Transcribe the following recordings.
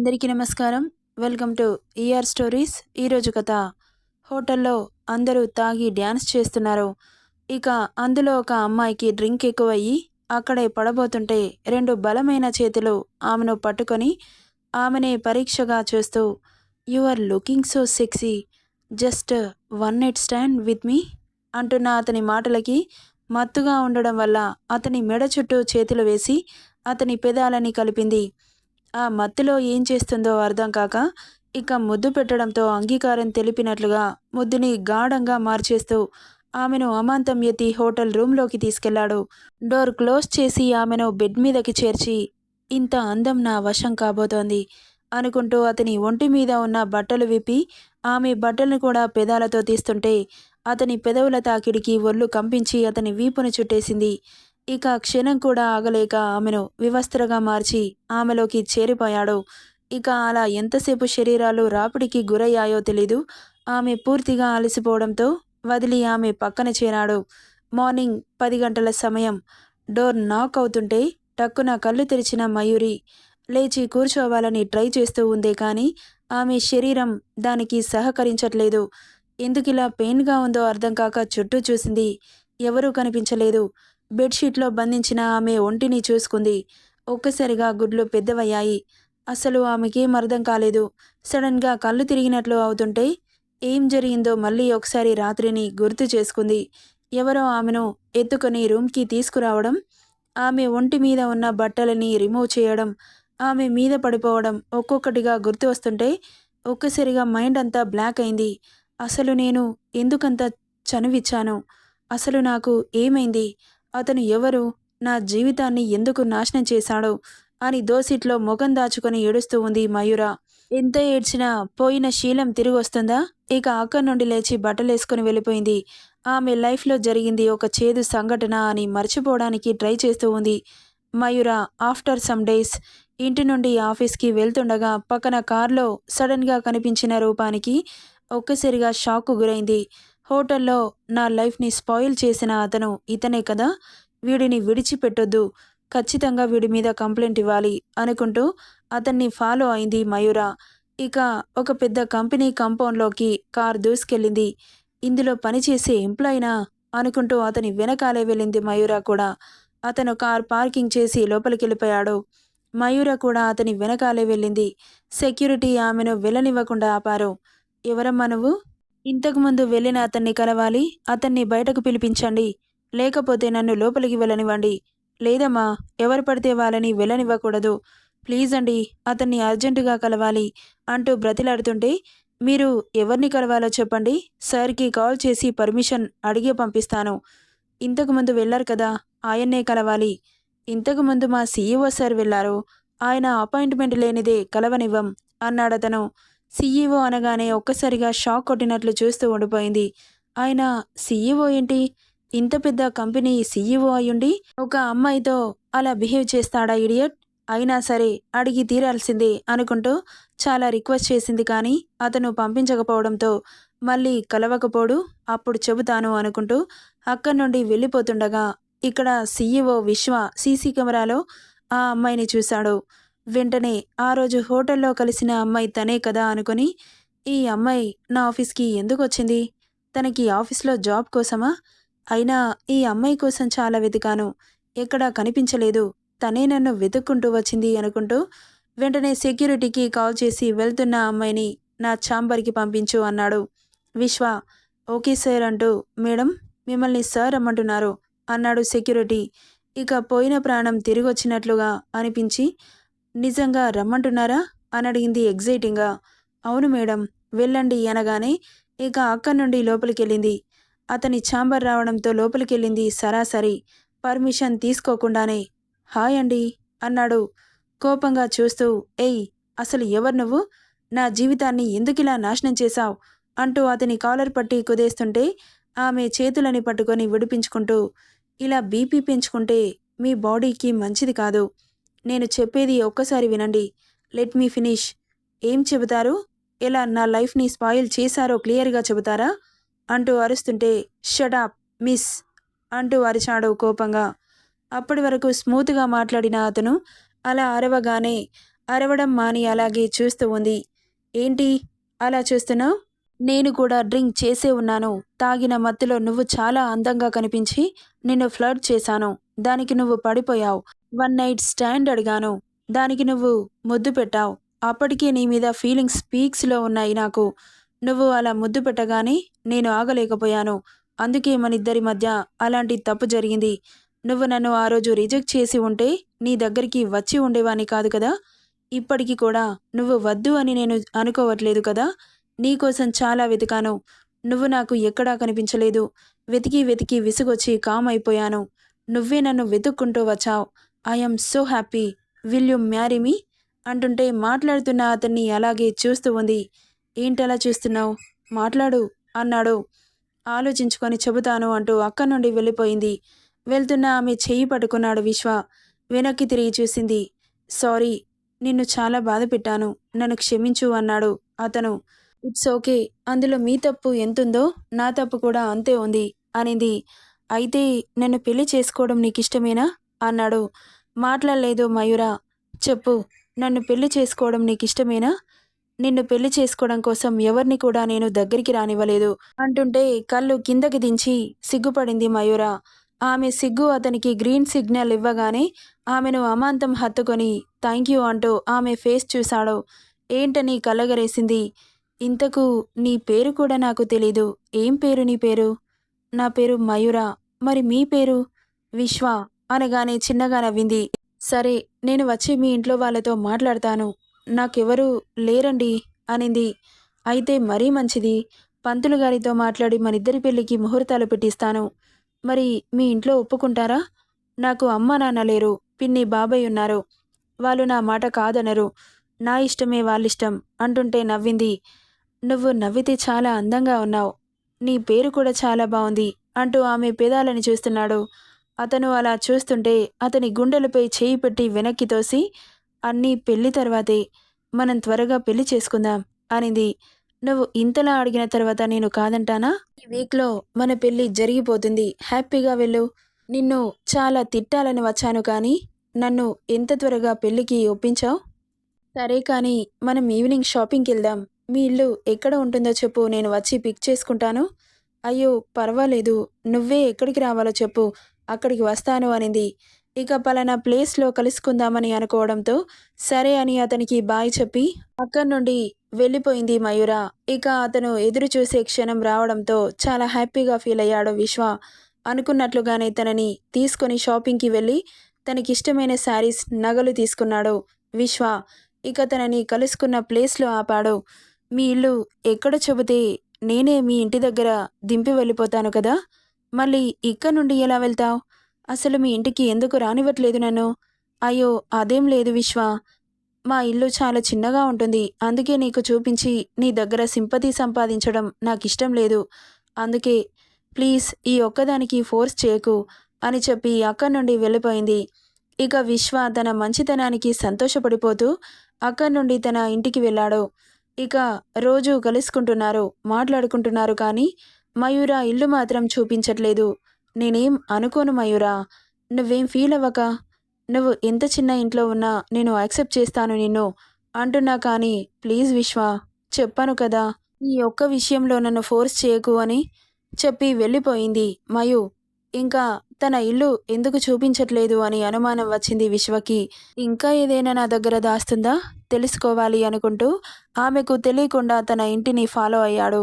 అందరికీ నమస్కారం. Welcome to ER stories ఈరోజు కథ హోటల్లో అందరూ తాగి డ్యాన్స్ చేస్తున్నారు. ఇక అందులో ఒక అమ్మాయికి డ్రింక్ ఎక్కువయ్యి అక్కడే పడబోతుంటే రెండు బలమైన చేతులు ఆమెను పట్టుకొని ఆమెనే పరీక్షగా చూస్తూ you are looking so sexy just one night stand with me అంటున్న అతని మాటలకి మత్తుగా ఉండడం వల్ల అతని మెడ చుట్టూ చేతులు వేసి అతని పెదాలని కలిపింది. ఆ మత్తులో ఏం చేస్తుందో అర్థం కాక ఇక ముద్దు పెట్టడంతో అంగీకారం తెలిపినట్లుగా ముద్దుని గాఢంగా మార్చేస్తూ ఆమెను అమాంతం ఎత్తి హోటల్ రూమ్లోకి తీసుకెళ్ళాడు. డోర్ క్లోజ్ చేసి ఆమెను బెడ్ మీదకి చేర్చి ఇంత అందం నా వశం కాబోతోంది అనుకుంటూ అతని ఒంటి మీద ఉన్న బట్టలు విప్పి ఆమె బట్టలను కూడా పెదాలతో తీస్తుంటే అతని పెదవుల తాకిడికి ఒళ్ళు కంపించి అతని వీపును చుట్టేసింది. ఇక క్షణం కూడా ఆగలేక ఆమెను వివస్త్రగా మార్చి ఆమెలోకి చేరిపోయాడు. ఇక అలా ఎంతసేపు శరీరాలు రాపిడికి గురయ్యాయో తెలీదు. ఆమె పూర్తిగా అలసిపోవడంతో వదిలి ఆమె పక్కన చేరాడు. మార్నింగ్ పది గంటల సమయం. డోర్ నాక్ అవుతుంటే టక్కున కళ్ళు తెరిచిన మయూరి లేచి కూర్చోవాలని ట్రై చేస్తూ ఉందే కానీ ఆమె శరీరం దానికి సహకరించట్లేదు. ఎందుకిలా పెయిన్గా ఉందో అర్థం కాక చుట్టూ చూసింది. ఎవరూ కనిపించలేదు. బెడ్షీట్లో బంధించిన ఆమె ఒంటిని చూసుకుంది. ఒక్కసారిగా గుడ్లు పెద్దవయ్యాయి. అసలు ఆమెకేం అర్థం కాలేదు. సడన్గా కళ్ళు తిరిగినట్లు అవుతుంటే ఏం జరిగిందో మళ్ళీ ఒకసారి రాత్రిని గుర్తు చేసుకుంది. ఎవరో ఆమెను ఎత్తుకొని రూమ్కి తీసుకురావడం ఆమె ఒంటి మీద ఉన్న బట్టలని రిమూవ్ చేయడం ఆమె మీద పడిపోవడం ఒక్కొక్కటిగా గుర్తు వస్తుంటే ఒక్కసారిగా మైండ్ అంతా బ్లాక్ అయింది. అసలు నేను ఎందుకంత చనువిచ్చాను? అసలు నాకు ఏమైంది? అతను ఎవరు? నా జీవితాన్ని ఎందుకు నాశనం చేశాడో? అని దోసిట్లో ముఖం దాచుకొని ఏడుస్తూ ఉంది మయూర. ఎంత ఏడ్చినా పోయిన శీలం తిరిగి వస్తుందా ఇక అక్కడి నుండి లేచి బట్టలేసుకుని వెళ్ళిపోయింది. ఆమె లైఫ్లో జరిగింది ఒక చేదు సంఘటన అని మర్చిపోవడానికి ట్రై చేస్తూ ఉంది మయూర ఆఫ్టర్ సమ్ డేస్. ఇంటి నుండి ఆఫీస్కి వెళ్తుండగా పక్కన కార్లో సడన్గా కనిపించిన రూపానికి ఒక్కసారిగా షాక్కు గురైంది. హోటల్లో నా లైఫ్ని స్పాయిల్ చేసిన అతను ఇతనే కదా? వీడిని విడిచిపెట్టొద్దు. ఖచ్చితంగా వీడి మీద కంప్లైంట్ ఇవ్వాలి అనుకుంటూ అతన్ని ఫాలో అయింది మయూర. ఇక ఒక పెద్ద కంపెనీ కంపౌండ్లోకి కార్ దూసుకెళ్ళింది. ఇందులో పనిచేసే ఎంప్లాయినా? అనుకుంటూ అతని వెనకాలే వెళ్ళింది మయూర కూడా. అతను కార్ పార్కింగ్ చేసి లోపలికి వెళ్ళిపోయాడు మయూర కూడా అతని వెనకాలే వెళ్ళింది. సెక్యూరిటీ ఆమెను వెళ్ళనివ్వకుండా ఆపారు. ఎవరమ్మా నువ్వు? ఇంతకుముందు వెళ్ళిన అతన్ని కలవాలి అతన్ని బయటకు పిలిపించండి. లేకపోతే నన్ను లోపలికి వెళ్ళనివ్వండి. లేదమ్మా ఎవరు పడితే వాళ్ళని వెళ్ళనివ్వకూడదు. ప్లీజ్ అండి అతన్ని అర్జెంటుగా కలవాలి అంటూ బ్రతిలాడుతుంటే మీరు ఎవరిని కలవాలో చెప్పండి. సార్కి కాల్ చేసి పర్మిషన్ అడిగే పంపిస్తాను. ఇంతకుముందు వెళ్ళారు కదా ఆయన్నే కలవాలి. ఇంతకుముందు మా సీఈఓ సార్ వెళ్ళారు. ఆయన అపాయింట్మెంట్ లేనిదే కలవనివ్వం అన్నాడతను. సీఈఓ అనగానే ఒక్కసారిగా షాక్ కొట్టినట్లు చూస్తూ ఉండిపోయింది. ఆయన సీఈఓ ఏంటి? ఇంత పెద్ద కంపెనీ సీఈఓ అయ్యుండి ఒక అమ్మాయితో అలా బిహేవ్ చేస్తాడా ఇడియట్? అయినా సరే అడిగి తీరాల్సిందే అనుకుంటూ చాలా రిక్వెస్ట్ చేసింది కానీ అతను పంపించకపోవడంతో మళ్ళీ కలవకపోడు అప్పుడు చెబుతాను అనుకుంటూ అక్కడి నుండి వెళ్ళిపోతుండగా ఇక్కడ సీఈఓ విశ్వ సీసీ కెమెరాలో ఆ అమ్మాయిని చూశాడు. వెంటనే ఆ రోజు హోటల్లో కలిసిన అమ్మాయి తనే కదా అనుకుని ఈ అమ్మాయి నా ఆఫీస్కి ఎందుకు వచ్చింది తనకి ఆఫీస్లో జాబ్ కోసమా? అయినా ఈ అమ్మాయి కోసం చాలా వెతికాను. ఎక్కడా కనిపించలేదు. తనే నన్ను వెతుక్కుంటూ వచ్చింది అనుకుంటూ వెంటనే సెక్యూరిటీకి కాల్ చేసి వెళ్తున్న అమ్మాయిని నా ఛాంబర్కి పంపించు అన్నాడు. విశ్వ ఓకే సార్ అంటూ మేడం మిమ్మల్ని సార్ రమ్మంటున్నారు అన్నాడు సెక్యూరిటీ. ఇక పోయిన ప్రాణం తిరిగొచ్చినట్లుగా అనిపించి నిజంగా రమ్మంటున్నారా? అని అడిగింది ఎగ్జైటింగ్గా. అవును మేడం వెళ్ళండి అనగానే ఇక అక్కడి నుండి లోపలికెళ్ళింది. అతని ఛాంబర్ రావడంతో లోపలికెళ్ళింది సరాసరి. పర్మిషన్ తీసుకోకుండానే. హాయ్ అండి అన్నాడు. కోపంగా చూస్తూ ఏయ్ అసలు ఎవరు నువ్వు? నా జీవితాన్ని ఎందుకిలా నాశనం చేశావు? అంటూ అతని కాలర్ పట్టి కుదేస్తుంటే ఆమె చేతులని పట్టుకొని విడిపించుకుంటూ ఇలా బీపీ పెంచుకుంటే మీ బాడీకి మంచిది కాదు. నేను చెప్పేది ఒక్కసారి వినండి. Let me finish. ఏం చెబుతారు? ఎలా నా లైఫ్ని స్పాయిల్ చేశారో క్లియర్గా చెబుతారా? అంటూ అరుస్తుంటే షటాప్ మిస్ అంటూ అరిచాడు కోపంగా. అప్పటి వరకు స్మూత్గా మాట్లాడిన అతను అలా అరవగానే అరవడం మాని అలాగే చూస్తూ ఉంది. ఏంటి? అలా చూస్తున్నావు? నేను కూడా డ్రింక్ చేసే ఉన్నాను. తాగిన మత్తులో నువ్వు చాలా అందంగా కనిపించి నిన్ను ఫ్లర్ట్ చేశాను. దానికి నువ్వు పడిపోయావు. వన్ నైట్ స్టాండ్ అడిగాను. దానికి నువ్వు ముద్దు పెట్టావు. అప్పటికే నీ మీద ఫీలింగ్స్ పీక్స్లో ఉన్నాయి నాకు. నువ్వు అలా ముద్దు పెట్టగానే నేను ఆగలేకపోయాను. అందుకే మన ఇద్దరి మధ్య అలాంటి తప్పు జరిగింది. నువ్వు నన్ను ఆ రోజు రిజెక్ట్ చేసి ఉంటే నీ దగ్గరికి వచ్చి ఉండేవాని కాదు కదా? ఇప్పటికీ కూడా నువ్వు వద్దు అని నేను అనుకోవట్లేదు కదా? నీకోసం చాలా వెతికాను. నువ్వు నాకు ఎక్కడా కనిపించలేదు. వెతికి వెతికి విసుగొచ్చి కామ్ అయిపోయాను. నువ్వే నన్ను వెతుక్కుంటూ వచ్చావు. I'm so happy will you marry me అంటుంటే మాట్లాడుతున్న అతన్ని అలాగే చూస్తూ ఉంది. ఏంటలా చూస్తున్నావు? మాట్లాడు అన్నాడు. ఆలోచించుకొని చెబుతాను అంటూ అక్క నుండి వెళ్ళిపోయింది. వెళ్తున్న ఆమె చెయ్యి పట్టుకున్నాడు విశ్వ. వెనక్కి తిరిగి చూసింది. సారీ నిన్ను చాలా బాధ పెట్టాను. నన్ను క్షమించు అన్నాడు అతను. ఇట్స్ ఓకే అందులో మీ తప్పు ఎంతుందో నా తప్పు కూడా అంతే ఉంది అనింది. అయితే నన్ను పెళ్ళి చేసుకోవడం నీకు ఇష్టమేనా అన్నాడు. మాట్లాడలేదు మయూర. చెప్పు. నన్ను పెళ్ళి చేసుకోవడం నీకు ఇష్టమేనా నిన్ను పెళ్ళి చేసుకోవడం కోసం ఎవరిని కూడా నేను దగ్గరికి రానివ్వలేదు అంటుంటే కళ్ళు కిందకి దించి సిగ్గుపడింది మయూర. ఆమె సిగ్గు అతనికి గ్రీన్ సిగ్నల్ ఇవ్వగానే ఆమెను అమాంతం హత్తుకొని థ్యాంక్ యూ అంటూ ఆమె ఫేస్ చూశాడు. ఏంటని కలగరేసింది? ఇంతకు నీ పేరు కూడా నాకు తెలీదు. ఏం పేరు నీ పేరు? నా పేరు మయూర. మరి మీ పేరు? విశ్వ. అనగానే చిన్నగా నవ్వింది. సరే నేను వచ్చి మీ ఇంట్లో వాళ్ళతో మాట్లాడతాను. నాకెవరూ లేరండి అనింది. అయితే మరీ మంచిది. పంతులు గారితో మాట్లాడి మనిద్దరి పెళ్ళికి ముహూర్తాలు పెట్టిస్తాను. మరి మీ ఇంట్లో ఒప్పుకుంటారా? నాకు అమ్మ నాన్న లేరు. పిన్ని బాబాయ్ ఉన్నారు. వాళ్ళు నా మాట కాదనరు. నా ఇష్టమే వాళ్ళిష్టం అంటుంటే నవ్వింది. నువ్వు నవ్వితే చాలా అందంగా ఉన్నావు. నీ పేరు కూడా చాలా బాగుంది అంటూ ఆమె పేదాలని చూస్తున్నాడు. అతను అలా చూస్తుంటే అతని గుండెలపై చేయి పెట్టి వెనక్కి తోసి అన్నీ పెళ్ళి తర్వాతే మనం త్వరగా పెళ్ళి చేసుకుందాం అనింది. నువ్వు ఇంతలా అడిగిన తర్వాత నేను కాదంటానా? ఈ వీక్లో మన పెళ్ళి జరిగిపోతుంది. హ్యాపీగా వెళ్ళు. నిన్ను చాలా తిట్టాలని వచ్చాను కానీ నన్ను ఎంత త్వరగా పెళ్ళికి ఒప్పించావు? సరే కానీ మనం ఈవినింగ్ షాపింగ్కి వెళ్దాం. మీ ఇల్లు ఎక్కడ ఉంటుందో చెప్పు. నేను వచ్చి పిక్ చేసుకుంటాను. అయ్యో పర్వాలేదు. నువ్వే ఎక్కడికి రావాలో చెప్పు. అక్కడికి వస్తాను అనింది. ఇక పలానా ప్లేస్లో కలుసుకుందామని అనుకోవడంతో సరే అని అతనికి బాయ్ చెప్పి అక్కడి నుండి వెళ్ళిపోయింది మయూర. ఇక అతను ఎదురు చూసే క్షణం రావడంతో చాలా హ్యాపీగా ఫీల్ అయ్యాడు విశ్వ. అనుకున్నట్లుగానే తనని తీసుకొని షాపింగ్కి వెళ్ళి తనకిష్టమైన శారీస్ నగలు తీసుకున్నాడు విశ్వ. ఇక తనని కలుసుకున్న ప్లేస్లో ఆపాడు. మీ ఇల్లు ఎక్కడ చెబితే నేనే మీ ఇంటి దగ్గర దింపి వెళ్ళిపోతాను కదా? మళ్ళీ ఇక్కడ నుండి ఎలా వెళ్తావు? అసలు మీ ఇంటికి ఎందుకు రానివ్వట్లేదు నన్ను? అయ్యో అదేం లేదు విశ్వ. మా ఇల్లు చాలా చిన్నగా ఉంటుంది. అందుకే నీకు చూపించి నీ దగ్గర సింపతి సంపాదించడం నాకు ఇష్టం లేదు. అందుకే ప్లీజ్ ఈ ఒక్కదానికి ఫోర్స్ చేయకు అని చెప్పి అక్కడి నుండి వెళ్ళిపోయింది. ఇక విశ్వ తన మంచితనానికి సంతోషపడిపోతూ అక్కడి నుండి తన ఇంటికి వెళ్ళాడు. ఇక రోజు కలుసుకుంటున్నారు మాట్లాడుకుంటున్నారు కానీ మయూరా ఇల్లు మాత్రం చూపించట్లేదు. నేనేం అనుకోను మయూరా. నువ్వేం ఫీల్ అవ్వక? నువ్వు ఎంత చిన్న ఇంట్లో ఉన్నా నేను యాక్సెప్ట్ చేస్తాను నిన్ను అంటున్నా కానీ ప్లీజ్ విశ్వ చెప్పాను కదా ఈ ఒక్క విషయంలో నన్ను ఫోర్స్ చేయకు అని చెప్పి వెళ్ళిపోయింది మయు. ఇంకా తన ఇల్లు ఎందుకు చూపించట్లేదు అని అనుమానం వచ్చింది విశ్వకి. ఇంకా ఏదైనా నా దగ్గర దాస్తుందా? తెలుసుకోవాలి అనుకుంటూ ఆమెకు తెలియకుండా తన ఇంటిని ఫాలో అయ్యాడు.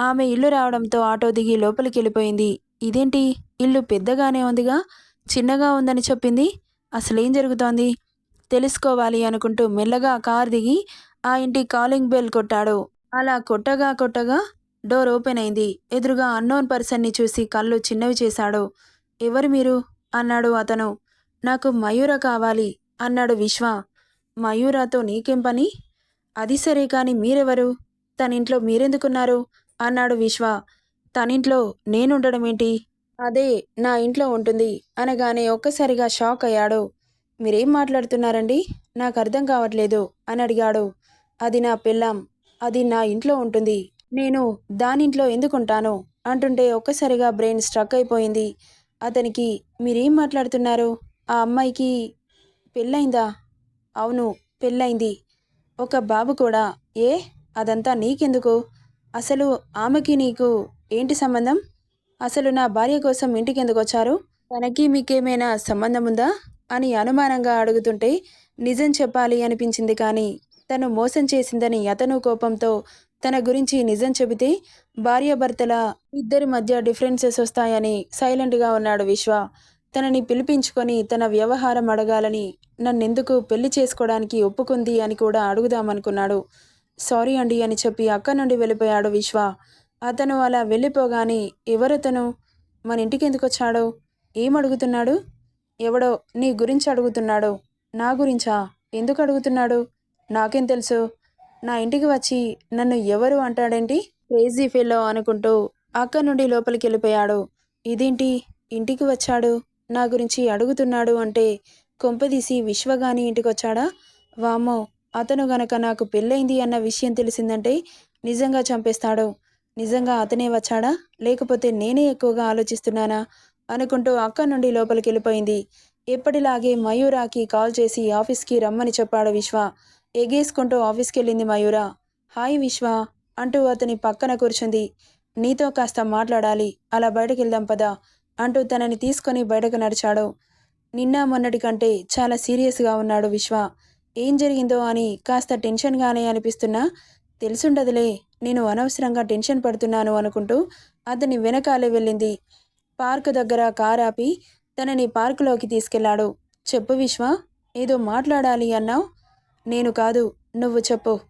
ఆమె ఇల్లు రావడంతో ఆటో దిగి లోపలికి వెళ్ళిపోయింది. ఇదేంటి? ఇల్లు పెద్దగానే ఉందిగా? చిన్నగా ఉందని చెప్పింది? అసలేం జరుగుతోంది? తెలుసుకోవాలి అనుకుంటూ మెల్లగా కార్ దిగి ఆ ఇంటి కాలింగ్ బెల్ కొట్టాడు. అలా కొట్టగా కొట్టగా డోర్ ఓపెన్ అయింది. ఎదురుగా అన్నోన్ పర్సన్ని చూసి కళ్ళు చిన్నవి చేశాడు. ఎవరు మీరు? అన్నాడు అతను. నాకు మయూర కావాలి అన్నాడు విశ్వ. మయూరాతో నీకేం పని? అది సరే కానీ మీరెవరు? తన ఇంట్లో మీరెందుకున్నారు? అన్నాడు విశ్వ. తనింట్లో నేనుండడం ఏంటి అదే నా ఇంట్లో ఉంటుంది అనగానే ఒక్కసారిగా షాక్ అయ్యాడు. మీరేం మాట్లాడుతున్నారండి? నాకు అర్థం కావట్లేదు అని అడిగాడు. అది నా పిల్లం అది నా ఇంట్లో ఉంటుంది. నేను దానింట్లో ఎందుకుంటాను? అంటుంటే ఒక్కసారిగా బ్రెయిన్ స్ట్రక్ అయిపోయింది. అతనికి మీరేం మాట్లాడుతున్నారు? ఆ అమ్మాయికి పెళ్ళైందా? అవును పెళ్ళైంది. ఒక బాబు కూడా. ఏ? అదంతా నీకెందుకు? అసలు ఆమెకి నీకు ఏంటి సంబంధం? అసలు నా భార్య కోసం ఇంటికి ఎందుకు వచ్చారు తనకి మీకేమైనా సంబంధం ఉందా అని అనుమానంగా అడుగుతుంటే నిజం చెప్పాలి అనిపించింది కానీ తను మోసం చేసిందని అతను కోపంతో తన గురించి నిజం చెబితే భార్యాభర్తల ఇద్దరి మధ్య డిఫరెన్సెస్ వస్తాయని సైలెంట్గా ఉన్నాడు విశ్వ. తనని పిలిపించుకొని తన వ్యవహారం అడగాలని నన్నెందుకు పెళ్ళి చేసుకోవడానికి ఒప్పుకుంది అని కూడా అడుగుదామనుకున్నాడు. సారీ అండి అని చెప్పి అక్క నుండి వెళ్ళిపోయాడు విశ్వ. అతను అలా వెళ్ళిపోగానే ఎవరతను? మన ఇంటికి ఎందుకు వచ్చాడు? ఏం అడుగుతున్నాడు? ఎవడో నీ గురించి అడుగుతున్నాడు. నా గురించా? ఎందుకు అడుగుతున్నాడు? నాకేం తెలుసు. నా ఇంటికి వచ్చి నన్ను ఎవరు అంటాడేంటి? క్రేజీ ఫెల్లో అనుకుంటూ అక్క నుండి లోపలికి వెళ్ళిపోయాడు. ఇదేంటి? ఇంటికి వచ్చాడు? నా గురించి అడుగుతున్నాడు అంటే కొంపదీసి విశ్వగాని ఇంటికి వచ్చాడా? వామ్మో అతను గనక నాకు పెళ్ళైంది అన్న విషయం తెలిసిందంటే నిజంగా చంపేస్తాడు? నిజంగా అతనే వచ్చాడా? లేకపోతే నేనే ఎక్కువగా ఆలోచిస్తున్నానా? అనుకుంటూ అక్క నుండి లోపలికి వెళ్ళిపోయింది. ఎప్పటిలాగే మయూరాకి కాల్ చేసి ఆఫీస్కి రమ్మని చెప్పాడు విశ్వ. ఎగేసుకుంటూ ఆఫీస్కి వెళ్ళింది మయూర. హాయ్ విశ్వ అంటూ అతని పక్కన కూర్చుంది. నీతో కాస్త మాట్లాడాలి. అలా బయటకు వెళ్దాం పదా అంటూ తనని తీసుకొని బయటకు నడిచాడు. నిన్న మొన్నటి కంటే చాలా సీరియస్గా ఉన్నాడు విశ్వ. ఏం జరిగిందో అని కాస్త టెన్షన్గానే అనిపిస్తున్నా. తెలుసుండదులే నేను అనవసరంగా టెన్షన్ పడుతున్నాను అనుకుంటూ అతని వెనకాలే వెళ్ళింది. పార్క్ దగ్గర కార్ ఆపి తనని పార్కులోకి తీసుకెళ్ళాడు. చెప్పు విశ్వ ఏదో మాట్లాడాలి అన్నావు? నేను కాదు నువ్వు చెప్పు.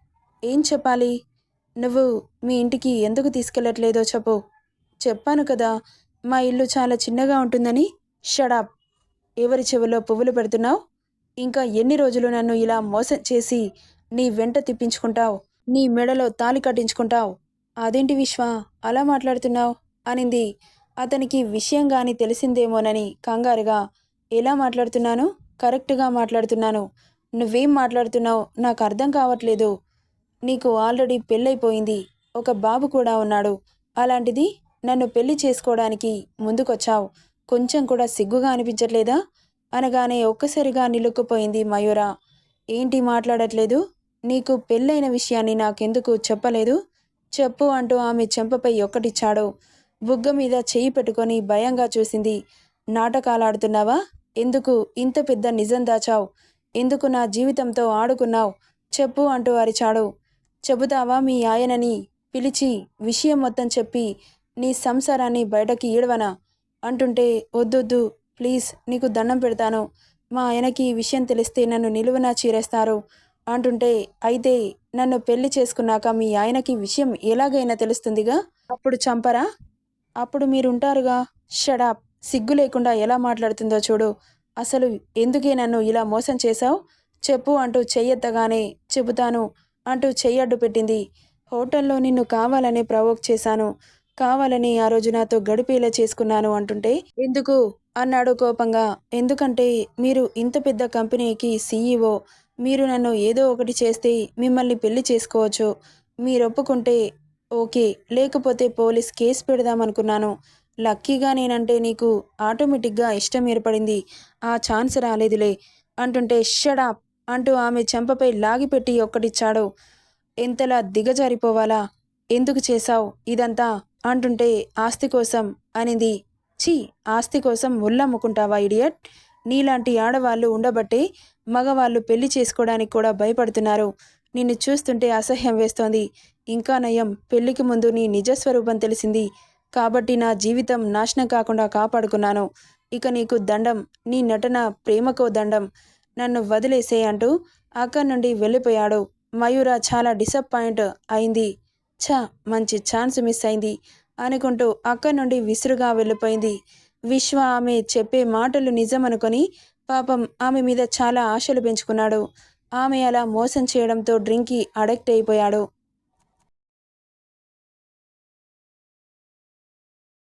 ఏం చెప్పాలి? నువ్వు మీ ఇంటికి ఎందుకు తీసుకెళ్ళట్లేదో చెప్పు. చెప్పాను కదా మా ఇల్లు చాలా చిన్నగా ఉంటుందని. షడాప్. ఎవరి చెవిలో పువ్వులు పెడుతున్నావు? ఇంకా ఎన్ని రోజులు నన్ను ఇలా మోసం చేసి నీ వెంట తిప్పించుకుంటావు? నీ మెడలో తాలి కట్టించుకుంటావు? అదేంటి విశ్వ? అలా మాట్లాడుతున్నావు? అనింది. అతనికి విషయం కానీ తెలిసిందేమోనని కంగారుగా ఎలా మాట్లాడుతున్నాను? కరెక్ట్గా మాట్లాడుతున్నాను. నువ్వేం మాట్లాడుతున్నావు? నాకు అర్థం కావట్లేదు. నీకు ఆల్రెడీ పెళ్ళైపోయింది. ఒక బాబు కూడా ఉన్నాడు. అలాంటిది నన్ను పెళ్ళి చేసుకోవడానికి ముందుకొచ్చావు. కొంచెం కూడా సిగ్గుగా అనిపించట్లేదా? అనగానే ఒక్కసారిగా నిలుక్కుపోయింది మయూర. ఏంటి మాట్లాడట్లేదు? నీకు పెళ్ళైన విషయాన్ని నాకెందుకు చెప్పలేదు? చెప్పు అంటూ ఆమె చెంపపై ఒక్కటిచ్చాడు బుగ్గ మీద చెయ్యి పెట్టుకొని భయంగా చూసింది. నాటకాలాడుతున్నావా? ఎందుకు ఇంత పెద్ద నిజం దాచావు? ఎందుకు నా జీవితంతో ఆడుకున్నావు? చెప్పు అంటూ అరిచాడు. చెబుతావా మీ ఆయనని? పిలిచి విషయం మొత్తం చెప్పి నీ సంసారాన్ని బయటకి ఈడవనా? అంటుంటే వద్దొద్దు ప్లీజ్ నీకు దండం పెడతాను. మా ఆయనకి ఈ విషయం తెలిస్తే నన్ను నిలువున చీరేస్తారు. అంటుంటే అయితే నన్ను పెళ్ళి చేసుకున్నాక మీ ఆయనకి విషయం ఎలాగైనా తెలుస్తుందిగా? అప్పుడు చంపరా? అప్పుడు మీరుంటారుగా? షడాప్ సిగ్గు లేకుండా ఎలా మాట్లాడుతుందో చూడు. అసలు ఎందుకే నన్ను ఇలా మోసం చేశావు? చెప్పు అంటూ చెయ్యెత్తగానే చెబుతాను అంటూ చెయ్యడ్డు పెట్టింది హోటల్లో నిన్ను కావాలనే ప్రవోక్ చేశాను. కావాలని ఆ రోజు నాతో గడిపేలా చేసుకున్నాను అంటుంటే ఎందుకు? అన్నాడు కోపంగా. ఎందుకంటే మీరు ఇంత పెద్ద కంపెనీకి సీఈఓ మీరు నన్ను ఏదో ఒకటి చేస్తే మిమ్మల్ని పెళ్ళి చేసుకోవచ్చు. మీరు ఒప్పుకుంటే ఓకే లేకపోతే పోలీస్ కేసు పెడదామనుకున్నాను. లక్కీగా నేనంటే నీకు ఆటోమేటిక్గా ఇష్టం ఏర్పడింది. ఆ ఛాన్స్ రాలేదులే. అంటుంటే షడాప్ అంటూ ఆమె చెంపపై లాగిపెట్టి ఒక్కటిచ్చాడు ఎంతలా దిగజారిపోవాలా? ఎందుకు చేశావు? ఇదంతా అంటుంటే ఆస్తి కోసం అనింది. ఛీ ఆస్తి కోసం ఉల్లమ్ముకుంటావా ఇడియట్? నీలాంటి ఆడవాళ్ళు ఉండబట్టే మగవాళ్ళు పెళ్ళి చేసుకోవడానికి కూడా భయపడుతున్నారు. నిన్ను చూస్తుంటే అసహ్యం వేస్తోంది. ఇంకా నయం పెళ్ళికి ముందు నీ నిజస్వరూపం తెలిసింది. కాబట్టి నా జీవితం నాశనం కాకుండా కాపాడుకున్నాను. ఇక నీకు దండం నీ నటన ప్రేమకో దండం. నన్ను వదిలేసే అంటూ అక్కడి నుండి వెళ్ళిపోయాడు. మయూర చాలా డిసప్పాయింట్ అయింది. ఛ మంచి ఛాన్స్ మిస్ అయింది అనుకుంటూ అక్కడి నుండి విసురుగా వెళ్ళిపోయింది. విశ్వ ఆమె చెప్పే మాటలు నిజమనుకొని పాపం ఆమె మీద చాలా ఆశలు పెంచుకున్నాడు. ఆమె అలా మోసం చేయడంతో డ్రింక్కి అడక్ట్ అయిపోయాడు.